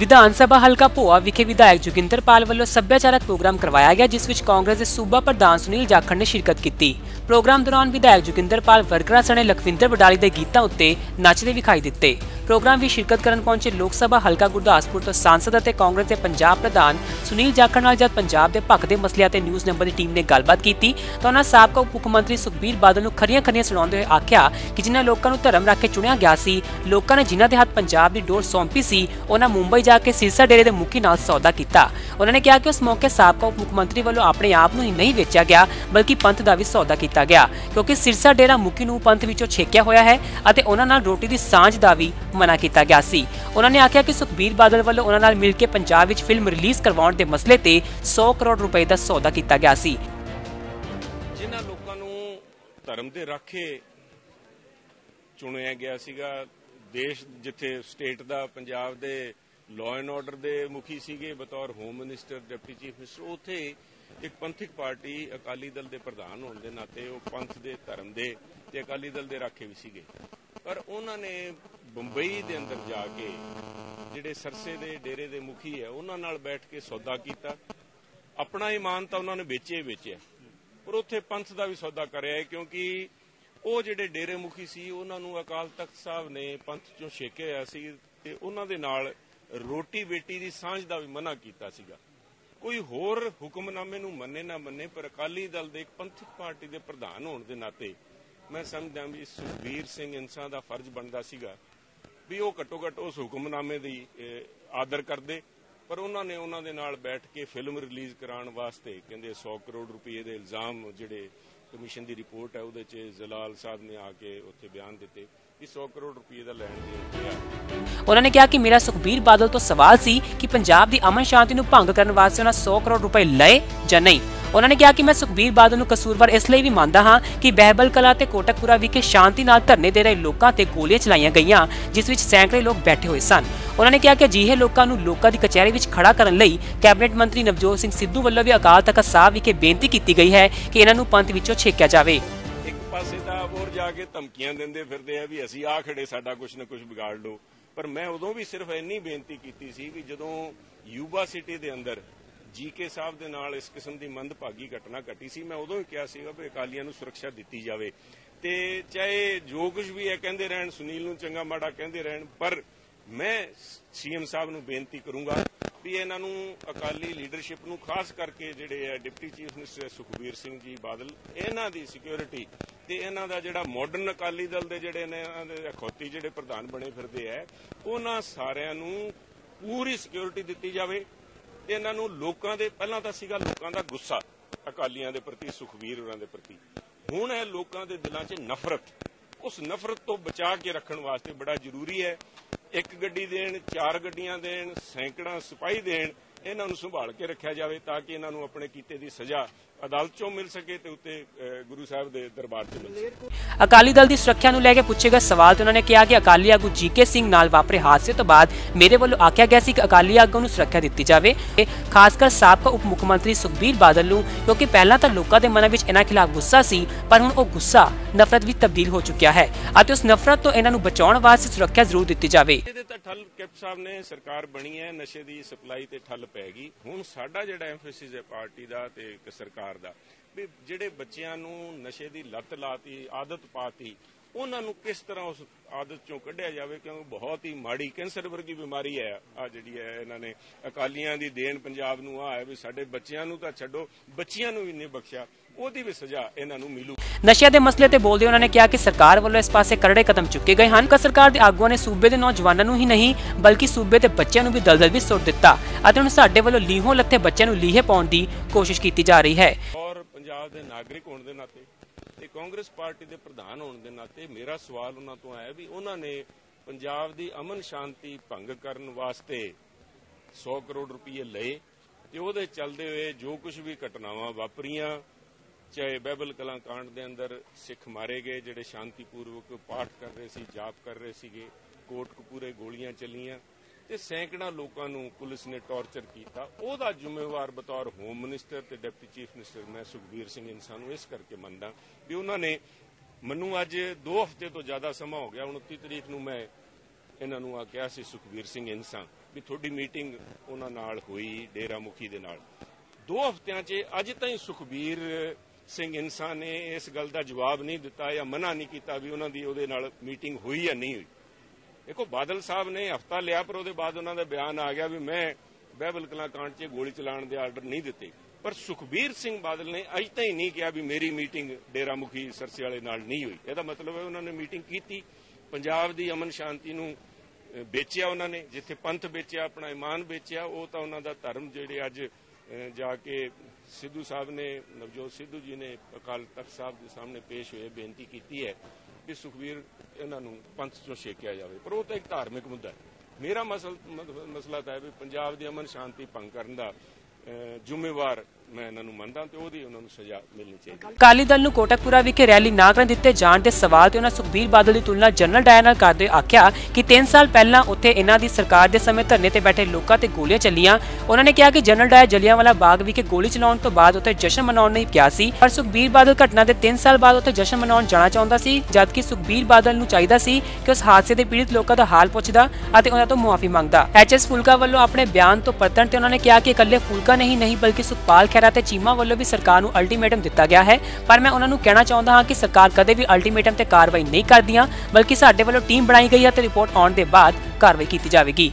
ਵਿਧਾਨ ਸਭਾ ਹਲਕਾ ਭੋਆ ਵਿਖੇ ਵਿਧਾਇਕ ਜੋਗਿੰਦਰ ਪਾਲ ਵੱਲੋਂ ਸੱਭਿਆਚਾਰਕ ਪ੍ਰੋਗਰਾਮ ਕਰਵਾਇਆ ਗਿਆ, ਜਿਸ ਵਿੱਚ ਕਾਂਗਰਸ ਦੇ ਸੂਬਾ ਪ੍ਰਧਾਨ ਸੁਨੀਲ ਜਾਖੜ ਨੇ ਸ਼ਿਰਕਤ ਕੀਤੀ। ਪ੍ਰੋਗਰਾਮ ਦੌਰਾਨ ਵਿਧਾਇਕ ਜੋਗਿੰਦਰ ਪਾਲ ਵਰਕਰਾਂ ਸਣੇ ਲਖਵਿੰਦਰ ਬਡਾਲੀ ਦੇ ਗੀਤਾਂ ਉੱਤੇ ਨੱਚਦੇ ਵਿਖਾਈ ਦਿੱਤੇ। ਪ੍ਰੋਗਰਾਮ ਵਿੱਚ ਸ਼ਿਰਕਤ ਕਰਨ ਪਹੁੰਚੇ ਲੋਕ ਸਭਾ ਹਲਕਾ ਗੁਰਦਾਸਪੁਰ ਤੋਂ ਸਾਂਸਦ ਅਤੇ ਕਾਂਗਰਸ ਦੇ ਪੰਜਾਬ ਪ੍ਰਧਾਨ ਸੁਨੀਲ ਜਾਖੜ ਨਾਲ ਜਦ ਪੰਜਾਬ ਦੇ ਭੱਖ ਦੇ ਮਸਲਿਆਂ ਤੇ ਨਿਊਜ਼ ਨੰਬਰ ਦੀ ਟੀਮ ਨੇ ਗੱਲਬਾਤ ਕੀਤੀ, ਤਾਂ ਉਹਨਾਂ ਸਾਬਕਾ ਉਪ ਮੁੱਖ ਮੰਤਰੀ ਸੁਖਬੀਰ ਬਾਦਲ ਨੂੰ ਖਰੀਆਂ-ਖਰੀਆਂ ਸੁਣਾਉਂਦੇ ਹੋਏ ਆਖਿਆ ਕਿ ਜਿਨ੍ਹਾਂ ਲੋਕਾਂ ਨੂੰ ਧਰਮ ਰੱਖ ਕੇ ਚੁਣਿਆ ਗਿਆ ਸੀ, ਲੋਕਾਂ ਨੇ ਜਿਨ੍ਹਾਂ ਦੇ ਹੱਥ ਪੰਜਾਬ ਦੀ ਡੋਰ ਸੌਂਪੀ ਸੀ, ਉਹਨਾਂ ਮੁੰਬਈ ਜਾ ਕੇ ਸਿਰਸਾ ਡੇਰੇ ਦੇ ਮੁਖੀ ਨਾਲ ਸੌਦਾ ਕੀਤਾ। ਉਹਨਾਂ ਨੇ ਕਿਹਾ ਕਿ ਉਸ ਮੌਕੇ ਸਾਬਕਾ ਉਪ ਮੁੱਖ ਮੰਤਰੀ ਵੱਲੋਂ ਆਪਣੇ ਆਪ ਨੂੰ ਹੀ ਨਹੀਂ ਵੇਚਿਆ ਗਿਆ, ਬਲਕਿ ਪੰਥ ਦਾ ਵੀ ਸੌਦਾ ਕੀਤਾ ਗਿਆ, ਕਿਉਂਕਿ ਸਿਰਸਾ ਡੇਰਾ ਮੁਖੀ ਨੂੰ ਪੰਥ ਵਿੱਚੋਂ ਛੇਕਿਆ ਹੋਇਆ ਹੈ ਅਤੇ ਉਹਨਾਂ ਨਾਲ ਰੋਟੀ ਦੀ ਸਾਂਝ ਦਾ ਵੀ ਮਨਾ ਕੀਤਾ ਗਿਆ ਸੀ। ਉਹਨਾਂ ਨੇ ਆਖਿਆ ਕਿ ਸੁਖਬੀਰ ਬਾਦਲ ਵੱਲੋਂ ਉਹਨਾਂ ਨਾਲ ਮਿਲ ਕੇ ਪੰਜਾਬ ਵਿੱਚ ਫਿਲਮ ਰਿਲੀਜ਼ ਕਰਵਾਉਣ ਦੇ ਮਸਲੇ ਤੇ 100 ਕਰੋੜ ਰੁਪਏ ਦਾ ਸੌਦਾ ਕੀਤਾ ਗਿਆ ਸੀ। ਜਿਨ੍ਹਾਂ ਲੋਕਾਂ ਨੂੰ ਧਰਮ ਦੇ ਰਾਖੇ ਚੁਣਿਆ ਗਿਆ ਸੀਗਾ, ਦੇਸ਼ ਜਿੱਥੇ ਸਟੇਟ ਦਾ ਪੰਜਾਬ ਦੇ ਲਾਅ ਐਂਡ ਆਰਡਰ ਦੇ ਮੁਖੀ ਸੀਗੇ, ਬਤੌਰ home minister deputy chief minister ਉੱਥੇ ਇੱਕ ਪੰਥਕ ਪਾਰਟੀ ਅਕਾਲੀ ਦਲ ਦੇ ਪ੍ਰਧਾਨ ਹੋਣ ਦੇ ਨਾਤੇ ਉਹ ਪੰਥ ਦੇ ਧਰਮ ਦੇ ਤੇ ਅਕਾਲੀ ਦਲ ਦੇ ਰਾਖੇ ਵੀ ਸੀਗੇ। ਪਰ ਉਹਨਾਂ ਨੇ ਬੰਬਈ ਦੇ ਅੰਦਰ ਜਾ ਕੇ ਜਿਹੜੇ ਸਰਸੇ ਦੇ ਡੇਰੇ ਦੇ ਮੁਖੀ ਹੈ, ਉਹਨਾਂ ਨਾਲ ਬੈਠ ਕੇ ਸੌਦਾ ਕੀਤਾ। ਆਪਣਾ ਇਮਾਨ ਤਾਂ ਉਹਨਾਂ ਨੇ ਵੇਚੇ ਹੀ ਵੇਚਿਆ। ਪਰ ਉੱਥੇ ਪੰਥ ਦਾ ਵੀ ਸੌਦਾ ਕਰਿਆ ਹੈ ਕਿਉਂਕਿ ਉਹ ਜਿਹੜੇ ਡੇਰੇ ਮੁਖੀ ਸੀ, ਉਹਨਾਂ ਨੂੰ ਅਕਾਲ ਤਖਤ ਸਾਹਿਬ ਨੇ ਪੰਥ ਚੋਂ ਛੇਕਿਆ ਹੋਇਆ ਸੀ ਤੇ ਉਹਨਾਂ ਦੇ ਨਾਲ ਰੋਟੀ ਬੇਟੀ ਦੀ ਸਾਂਝ ਦਾ ਵੀ ਮਨਾ ਕੀਤਾ ਸੀਗਾ। ਕੋਈ ਹੋਰ ਹੁਕਮਨਾਮੇ ਨੂੰ ਮੰਨੇ ਨਾ ਮੰਨੇ, ਪਰ ਅਕਾਲੀ ਦਲ ਦੇ ਇੱਕ ਪੰਥਕ ਪਾਰਟੀ ਦੇ ਪ੍ਰਧਾਨ ਹੋਣ ਦੇ ਨਾਤੇ ਮੈਂ ਸਮਝਦਾ ਵੀ ਸੁਖਬੀਰ ਸਿੰਘ ਇਨਸਾਨ ਦਾ ਫਰਜ਼ ਬਣਦਾ ਸੀਗਾ ਵੀ ਉਹ ਘੱਟੋ ਘੱਟ ਉਸ ਹੁਕਮਨਾਮੇ ਦੀ ਆਦਰ ਕਰਦੇ, ਪਰ ਉਹਨਾਂ ਨੇ ਉਹਨਾਂ ਦੇ ਨਾਲ ਬੈਠ ਕੇ ਫਿਲਮ ਰਿਲੀਜ਼ ਕਰਾਉਣ ਵਾਸਤੇ ਕਹਿੰਦੇ 100 ਕਰੋੜ ਰੁਪਏ ਦੇ ਇਲਜ਼ਾਮ ਜਿਹੜੇ ਕਮਿਸ਼ਨ ਦੀ ਰਿਪੋਰਟ ਹੈ, ਉਹਦੇ 'ਚ ਜ਼ਲਾਲ ਸਾਹਿਬ ਨੇ ਆ ਕੇ ਉੱਥੇ ਬਿਆਨ ਦਿੱਤੇ। ਕਿ 100 ਕਰੋੜ ਰੁਪਏ ਦਾ ਲੈਣ ਦੇਣ ਹੋਇਆ ਉਹਨਾਂ ਨੇ ਕਿਹਾ ਕਿ ਮੇਰਾ ਸੁਖਬੀਰ ਬਾਦਲ ਤੋਂ ਸਵਾਲ ਸੀ ਕਿ ਪੰਜਾਬ ਦੀ ਅਮਨ ਸ਼ਾਂਤੀ ਨੂੰ ਭੰਗ ਕਰਨ ਵਾਸਤੇ ਉਹਨਾਂ 100 ਕਰੋੜ ਰੁਪਏ ਲਏ ਜਾਂ ਨਹੀਂ। ਉਹਨਾਂ ਨੇ ਕਿਹਾ ਕਿ ਮੈਂ ਸੁਖਬੀਰ ਬਾਦਲ ਨੂੰ ਕਸੂਰਵਾਰ ਇਸ ਲਈ ਵੀ ਮੰਨਦਾ ਹਾਂ ਕਿ ਬਹਿਬਲ ਕਲਾ ਤੇ ਕੋਟਕਪੁਰਾ ਵਿਖੇ ਸ਼ਾਂਤੀ ਨਾਲ ਧਰਨੇ ਦੇ ਰਹੇ ਲੋਕਾਂ ਤੇ ਗੋਲੀਆਂ ਚਲਾਈਆਂ ਗਈਆਂ, ਜਿਸ ਵਿੱਚ ਸੈਂਕੜੇ ਲੋਕ ਬੈਠੇ ਹੋਏ ਸਨ। ਉਹਨਾਂ ਨੇ ਕਿਹਾ ਕਿ ਅਜਿਹੇ ਲੋਕਾਂ ਨੂੰ ਲੋਕਾਂ ਦੀ ਕਚਹਿਰੀ ਵਿੱਚ ਖੜਾ ਕਰਨ ਲਈ ਕੈਬਨਿਟ ਮੰਤਰੀ ਨਵਜੋਤ ਸਿੰਘ ਸਿੱਧੂ ਵੱਲੋਂ ਵੀ ਅਕਾਲ ਤਖਤ ਸਾਹਿਬ ਵਿਖੇ ਬੇਨਤੀ ਕੀਤੀ ਗਈ ਹੈ ਕਿ ਇਹਨਾਂ ਨੂੰ ਪੰਥ ਵਿੱਚੋਂ ਛੇਕਿਆ ਜਾਵੇ। ਪਾਸੇ ਤਾਂ ਹੋਰ ਜਾ ਕੇ ਧਮਕੀਆਂ ਦਿੰਦੇ ਫਿਰਦੇ ਆ ਵੀ ਅਸੀਂ ਆ ਖੜੇ, ਸਾਡਾ ਕੁਝ ਨਾ ਕੁਝ ਵਿਗਾੜ ਲਓ। ਪਰ ਮੈਂ ਉਦੋਂ ਵੀ ਸਿਰਫ ਇੰਨੀ ਬੇਨਤੀ ਕੀਤੀ ਸੀ ਵੀ ਜਦੋਂ ਯੂਬਾ ਸਿਟੀ ਦੇ ਅੰਦਰ ਜੀਕੇ ਸਾਹਿਬ ਦੇ ਨਾਲ ਇਸ ਕਿਸਮ ਦੀ ਮੰਦਭਾਗੀ ਘਟਨਾ ਘਟੀ ਸੀ, ਮੈਂ ਉਦੋਂ ਹੀ ਕਿਹਾ ਸੀਗਾ ਵੀ ਅਕਾਲੀਆਂ ਨੂੰ ਸੁਰੱਖਿਆ ਦਿੱਤੀ ਜਾਵੇ। ਤੇ ਚਾਹੇ ਜੋ ਕੁਝ ਵੀ ਹੈ ਕਹਿੰਦੇ ਰਹਿਣ, ਸੁਨੀਲ ਨੂੰ ਚੰਗਾ ਮਾੜਾ ਕਹਿੰਦੇ ਰਹਿਣ, ਪਰ ਮੈਂ ਸੀਐਮ ਸਾਹਿਬ ਨੂੰ ਬੇਨਤੀ ਕਰੂੰਗਾ ਵੀ ਇਹਨਾਂ ਨੂੰ ਅਕਾਲੀ ਲੀਡਰਸ਼ਿਪ ਨੂੰ ਖਾਸ ਕਰਕੇ ਜਿਹੜੇ deputy chief minister Sukhbir Singh ji Badal, ਇਹਨਾਂ ਦੀ ਸਿਕਿਉਰਿਟੀ ਤੇ ਇਹਨਾਂ ਦਾ ਜਿਹੜਾ ਮਾਡਰਨ ਅਕਾਲੀ ਦਲ ਦੇ ਜਿਹੜੇ ਨੇ ਅਖੌਤੀ ਜਿਹੜੇ ਪ੍ਰਧਾਨ ਬਣੇ ਫਿਰਦੇ ਹੈ ਉਹਨਾਂ ਸਾਰਿਆਂ ਨੂੰ ਪੂਰੀ ਸਿਕਿਉਰਿਟੀ ਦਿੱਤੀ ਜਾਵੇ। ਤੇ ਇਹਨਾਂ ਨੂੰ ਲੋਕਾਂ ਦੇ, ਪਹਿਲਾਂ ਤਾਂ ਸੀਗਾ ਲੋਕਾਂ ਦਾ ਗੁੱਸਾ, ਅਕਾਲੀਆਂ ਦੇ ਪ੍ਰਤੀ, ਸੁਖਬੀਰ ਹੋਰਾਂ ਦੇ ਪ੍ਰਤੀ। ਹੁਣ ਹੈ ਲੋਕਾਂ ਦੇ ਦਿਲਾਂ 'ਚ ਨਫ਼ਰਤ, ਉਸ ਨਫ਼ਰਤ ਤੋਂ ਬਚਾ ਕੇ ਰੱਖਣ ਵਾਸਤੇ ਬੜਾ ਜ਼ਰੂਰੀ ਹੈ ਇੱਕ ਗੱਡੀ ਦੇਣ, ਚਾਰ ਗੱਡੀਆਂ ਦੇਣ, ਸੈਂਕੜਾ ਸਿਪਾਹੀ ਦੇਣ, ਇਹਨਾਂ ਨੂੰ ਸੰਭਾਲ ਕੇ ਰੱਖਿਆ ਜਾਵੇ ਤਾਂ ਕਿ ਇਹਨਾਂ ਨੂੰ ਆਪਣੇ ਕੀਤੇ ਦੀ ਸਜ਼ਾ ਅਦਾਲਤ 'ਚੋਂ ਮਿਲ ਸਕੇ ਤੇ ਉੱਤੇ ਗੁਰੂ ਸਾਹਿਬ ਦੇ ਦਰਬਾਰ 'ਚ ਮਿਲ ਸਕੇ। ਅਕਾਲੀ ਦਲ ਦੀ ਸੁਰੱਖਿਆ ਨੂੰ ਲੈ ਕੇ ਪੁੱਛੇ ਗਏ ਸਵਾਲ ਤੇ ਉਹਨਾਂ ਨੇ ਕਿਹਾ ਕਿ ਅਕਾਲੀ ਆਗੂ ਜੀਕੇ ਸਿੰਘ ਨਾਲ ਵਾਪਰੇ ਹਾਦਸੇ ਤੋਂ ਬਾਅਦ ਮੇਰੇ ਵੱਲੋਂ ਆਖਿਆ ਗਿਆ ਸੀ ਕਿ ਅਕਾਲੀ ਆਗੂ ਨੂੰ ਸੁਰੱਖਿਆ ਦਿੱਤੀ ਜਾਵੇ। ਖਾਸ ਕਰ ਸਾਬਕਾ ਉਪ ਮੁੱਖ ਮੰਤਰੀ ਸੁਖਬੀਰ ਬਾਦਲ ਨੂੰ, ਕਿਉਂਕਿ ਪਹਿਲਾਂ ਤਾਂ ਲੋਕਾਂ ਦੇ ਮਨਾਂ ਵਿੱਚ ਇਹਨਾਂ ਖਿਲਾਫ ਗੁੱਸਾ ਸੀ, ਪਰ ਹੁਣ ਉਹ ਗੁੱਸਾ, ਨਫ਼ਰਤ ਵਿੱਚ ਤਬਦੀਲ ਹੋ ਚੁੱਕਿਆ ਹੈ ਅਤੇ ਉਸ ਨਫ਼ਰਤ ਤੋਂ ਇਹਨਾਂ ਨੂੰ ਬਚਾਉਣ ਵਾਸਤੇ ਸੁਰੱਖਿਆ ਜ਼ਰੂਰ ਦਿੱਤੀ ਜਾਵੇ। ਇਹਦੇ ਤਾਂ ਠੱਲ ਕੈਪ ਸਾਹਿਬ ਨੇ, ਸਰਕਾਰ ਬਣੀ ਹੈ, ਨਸ਼ੇ ਦੀ ਸਪਲਾਈ ਤੇ ਠੱਲ ਪੈ ਗਈ। ਹੁਣ ਸਾਡਾ ਜਿਹੜਾ ਐਮਫੈਸਿਸ ਹੈ ਪਾਰਟੀ ਦਾ ਤੇ ਸਰਕਾਰ ਦਾ ਵੀ ਜਿਹੜੇ ਬੱਚਿਆਂ ਨੂੰ ਨਸ਼ੇ ਦੀ ਲੱਤ ਲਾਤੀ ਆਦਤ ਪਾਤੀ ਉਹਨਾਂ ਨੂੰ ਕਿਸ ਤਰ੍ਹਾਂ ਉਸ ਆਦਤ ਚੋਂ ਕੱਢਿਆ ਜਾਵੇ? ਕਿਉਂਕਿ ਬਹੁਤ ਹੀ ਮਾੜੀ ਕੈਂਸਰ ਵਰਗੀ ਬਿਮਾਰੀ ਹੈ ਆ ਜਿਹੜੀ ਹੈ ਇਹਨਾਂ ਨੇ ਅਕਾਲੀਆਂ ਦੀ ਦੇਣ ਪੰਜਾਬ ਨੂੰ ਆ ਹੈ ਵੀ ਸਾਡੇ ਬੱਚਿਆਂ ਨੂੰ ਤਾਂ ਛੱਡੋ ਬੱਚਿਆਂ ਨੂੰ ਵੀ ਨਹੀਂ ਬਖਸ਼ਿਆ ਉਹਦੀ ਵੀ ਸਜ਼ਾ ਇਹਨਾਂ ਨੂੰ ਮਿਲੂ। ਨਸ਼ਿਆਂ ਦੇ ਮਸਲੇ ਤੇ ਬੋਲਦੇ ਉਹਨਾਂ ਨੇ ਕਿਹਾ ਕਿ ਸਰਕਾਰ ਵੱਲੋਂ ਇਸ ਪਾਸੇ ਕਰੜੇ ਕਦਮ ਚੁੱਕੇ ਗਏ ਹਨ ਕਿ ਸਰਕਾਰ ਦੇ ਆਗੂਆਂ ਨੇ ਸੂਬੇ ਦੇ ਨੌਜਵਾਨਾਂ ਨੂੰ ਹੀ ਨਹੀਂ ਬਲਕਿ ਸੂਬੇ ਦੇ ਬੱਚਿਆਂ ਨੂੰ ਵੀ ਦਲਦਲ ਵਿੱਚ ਸੁੱਟ ਦਿੱਤਾ ਅਤੇ ਹੁਣ ਸਾਡੇ ਵੱਲੋਂ ਲੀਹੋਂ ਲੱਥੇ ਬੱਚਿਆਂ ਨੂੰ ਲੀਹੇ ਪਾਉਣ ਦੀ ਕੋਸ਼ਿਸ਼ ਕੀਤੀ ਜਾ ਰਹੀ ਹੈ। ਔਰ ਦੇ ਨਾਗਰਿਕ ਹੋਣ ਦੇ ਨਾਤੇ ਤੇ ਕਾਂਗਰਸ ਪਾਰਟੀ ਦੇ ਪ੍ਰਧਾਨ ਹੋਣ ਦੇ ਨਾਤੇ ਮੇਰਾ ਸਵਾਲ ਉਹਨਾਂ ਤੋਂ ਆਇਆ ਵੀ ਉਹਨਾਂ ਨੇ ਪੰਜਾਬ ਦੀ ਅਮਨ ਸ਼ਾਂਤੀ ਭੰਗ ਕਰਨ ਵਾਸਤੇ 100 ਕਰੋੜ ਰੁਪਏ ਲਏ ਤੇ ਉਹਦੇ ਚੱਲਦੇ ਹੋਏ ਜੋ ਕੁਝ ਵੀ ਘਟਨਾਵਾਂ ਵਾਪਰੀਆਂ, ਚਾਹੇ ਬਹਿਬਲ ਕਲਾਂ ਕਾਂਡ ਦੇ ਅੰਦਰ ਸਿੱਖ ਮਾਰੇ ਗਏ ਜਿਹੜੇ ਸ਼ਾਂਤੀਪੂਰਵਕ ਪਾਠ ਕਰ ਰਹੇ ਸੀ, ਜਾਪ ਕਰ ਰਹੇ ਸੀਗੇ ਕੋਟ ਕੋਟਕਪੂਰੇ ਗੋਲੀਆਂ ਚੱਲੀਆਂ ਤੇ ਸੈਂਕੜਾ ਲੋਕਾਂ ਨੂੰ ਪੁਲਿਸ ਨੇ ਟੌਰਚਰ ਕੀਤਾ। ਉਹਦਾ ਜ਼ਿੰਮੇਵਾਰ ਬਤੌਰ ਹੋਮ ਮਿਨਿਸਟਰ ਤੇ ਡਿਪਟੀ ਚੀਫ ਮਿਨਿਸਟਰ ਮੈਂ ਸੁਖਬੀਰ ਸਿੰਘ ਇਨਸਾਨ ਨੂੰ ਇਸ ਕਰਕੇ ਮੰਨਦਾ ਵੀ ਉਹਨਾਂ ਨੇ ਮੈਨੂੰ ਅੱਜ 2 ਹਫ਼ਤੇ ਤੋਂ ਜ਼ਿਆਦਾ ਸਮਾਂ ਹੋ ਗਿਆ 29 ਤਰੀਕ ਨੂੰ ਮੈਂ ਇਹਨਾਂ ਨੂੰ ਆ ਕਿਹਾ ਸੀ ਸੁਖਬੀਰ ਸਿੰਘ ਇਨਸਾਂ ਵੀ ਤੁਹਾਡੀ ਮੀਟਿੰਗ ਉਹਨਾਂ ਨਾਲ ਹੋਈ ਡੇਰਾ ਮੁਖੀ ਦੇ ਨਾਲ। ਦੋ ਹਫ਼ਤਿਆਂ 'ਚ ਅੱਜ ਤਾਈਂ ਸੁਖਬੀਰ ਸਿੰਘ ਇਨਸਾਨ ਨੇ ਇਸ ਗੱਲ ਦਾ ਜਵਾਬ ਨਹੀਂ ਦਿੱਤਾ ਜਾਂ ਮਨਾ ਨਹੀਂ ਕੀਤਾ ਵੀ ਉਹਨਾਂ ਦੀ ਉਹਦੇ ਨਾਲ ਮੀਟਿੰਗ ਹੋਈ ਜਾਂ ਨਹੀਂ ਹੋਈ। ਦੇਖੋ, ਬਾਦਲ ਸਾਹਿਬ ਨੇ ਹਫਤਾ ਲਿਆ, ਪਰ ਉਹਦੇ ਬਾਅਦ ਉਹਨਾਂ ਦਾ ਬਿਆਨ ਆ ਗਿਆ ਵੀ ਮੈਂ ਬਹਿਬਲ ਕਲਾਂ ਕਾਂਡ 'ਚ ਗੋਲੀ ਚਲਾਉਣ ਦੇ ਆਰਡਰ ਨਹੀਂ ਦਿੱਤੇ। ਪਰ ਸੁਖਬੀਰ ਸਿੰਘ ਬਾਦਲ ਨੇ ਅਜ ਤਾਈਂ ਨਹੀਂ ਕਿਹਾ ਵੀ ਮੇਰੀ ਮੀਟਿੰਗ ਡੇਰਾ ਮੁਖੀ ਸਰਸੇ ਵਾਲੇ ਨਾਲ ਨਹੀਂ ਹੋਈ। ਇਹਦਾ ਮਤਲਬ ਹੈ ਉਹਨਾਂ ਨੇ ਮੀਟਿੰਗ ਕੀਤੀ, ਪੰਜਾਬ ਦੀ ਅਮਨ ਸ਼ਾਂਤੀ ਨੂੰ ਵੇਚਿਆ ਉਹਨਾਂ ਨੇ, ਜਿੱਥੇ ਪੰਥ ਵੇਚਿਆ, ਆਪਣਾ ਇਮਾਨ ਵੇਚਿਆ, ਉਹ ਤਾਂ ਉਹਨਾਂ ਦਾ ਧਰਮ ਜਿਹੜੇ ਅੱਜ ਜਾ ਕੇ ਸਿੱਧੂ ਸਾਹਿਬ ਨੇ, ਨਵਜੋਤ ਸਿੱਧੂ ਜੀ ਨੇ ਅਕਾਲ ਤਖਤ ਸਾਹਿਬ ਦੇ ਸਾਹਮਣੇ ਪੇਸ਼ ਹੋਏ, ਬੇਨਤੀ ਕੀਤੀ ਹੈ। ਕਿ ਸੁਖਬੀਰ ਇਹਨਾਂ ਨੂੰ ਪੰਥ ਚੋਂ ਛੇਕਿਆ ਜਾਵੇ। ਪਰ ਉਹ ਤਾਂ ਇੱਕ ਧਾਰਮਿਕ ਮੁੱਦਾ ਹੈ। ਮੇਰਾ ਮਸਲਾ ਤਾਂ ਹੈ ਵੀ ਪੰਜਾਬ ਦੀ ਅਮਨ ਸ਼ਾਂਤੀ ਭੰਗ ਕਰਨ ਦਾ ਅਹ, ਜ਼ਿੰਮੇਵਾਰ ਮੈਂ ਇਹਨਾਂ ਨੂੰ ਮੰਨਦਾ ਤੇ ਉਹਦੀ ਉਹਨਾਂ ਨੂੰ ਸਜ਼ਾ ਮਿਲਣੀ ਚਾਹੀਦੀ ਹੈ। ਅਕਾਲੀ ਦਲ ਨੂੰ ਕੋਟਕਪੁਰਾ ਵਿਖੇ ਰੈਲੀ ਨਾ ਕਰਨ ਦਿੱਤੇ ਜਾਣ ਦੇ ਸਵਾਲ ਤੇ ਉਹਨਾਂ ਸੁਖਬੀਰ ਬਾਦਲ ਦੀ ਤੁਲਨਾ ਜਨਰਲ ਡਾਇਰ ਨਾਲ ਕਰਦੇ ਆਖਿਆ ਕਿ 3 ਸਾਲ ਪਹਿਲਾਂ ਉੱਥੇ ਇਹਨਾਂ ਦੀ ਸਰਕਾਰ ਦੇ ਸਮੇਂ ਧਰਨੇ ਤੇ ਬੈਠੇ ਲੋਕਾਂ ਤੇ ਗੋਲੀਆਂ ਚੱਲੀਆਂ। ਉਹਨਾਂ ਨੇ ਕਿਹਾ ਕਿ ਜਨਰਲ ਡਾਇਰ ਜਲਿਆਂਵਾਲਾ ਬਾਗ ਵਿਖੇ ਗੋਲੀ ਚਲਾਉਣ ਤੋਂ ਬਾਅਦ ਉੱਥੇ ਜਸ਼ਨ ਮਨਾਉਣ ਨਹੀਂ ਕਿਹਾ ਸੀ, ਪਰ ਸੁਖਬੀਰ ਬਾਦਲ ਘਟਨਾ ਦੇ 3 ਸਾਲ ਬਾਅਦ ਉੱਥੇ ਜਸ਼ਨ ਮਨਾਉਣ ਜਾਣਾ ਚਾਹੁੰਦਾ ਸੀ, ਜਦਕਿ ਸੁਖਬੀਰ ਬਾਦਲ ਨੂੰ ਚਾਹੀਦਾ ਸੀ ਕਿ ਉਸ ਹਾਦਸੇ ਦੇ ਪੀੜਿਤ ਲੋਕਾਂ ਦਾ ਹਾਲ ਪੁੱਛਦਾ ਅਤੇ ਉਹਨਾਂ ਤੋਂ ਮੁਆਫੀ ਮੰਗਦਾ। ਐਚਐਸ ਫੁਲਕਾ ਵੱਲੋਂ ਆਪਣੇ ਬਿਆਨ ਤੋਂ ਪਰਤਣ ਤੇ ਉਹਨਾਂ ਨੇ ਕਿਹਾ ਕਿ ਇਕੱਲੇ ਫੁਲਕਾ ਨਹੀਂ ਨਹੀਂ ਬਲਕਿ ਸੁਖਪਾਲ ਖਹਿਰਾ ਤੇ ਚੀਮਾ ਵੱਲੋਂ ਵੀ ਸਰਕਾਰ ਨੂੰ ਅਲਟੀਮੇਟਮ ਦਿੱਤਾ ਗਿਆ ਹੈ। ਪਰ ਮੈਂ ਉਹਨਾਂ ਨੂੰ ਕਹਿਣਾ ਚਾਹੁੰਦਾ ਹਾਂ ਕਿ ਸਰਕਾਰ ਕਦੇ ਵੀ ਅਲਟੀਮੇਟਮ ਤੇ ਕਾਰਵਾਈ ਨਹੀਂ ਕਰਦੀਆਂ, ਬਲਕਿ ਸਾਡੇ ਵੱਲੋਂ ਟੀਮ ਬਣਾਈ ਗਈ ਹੈ ਤੇ ਰਿਪੋਰਟ ਆਉਣ ਦੇ ਬਾਅਦ ਕਾਰਵਾਈ ਕੀਤੀ ਜਾਵੇਗੀ।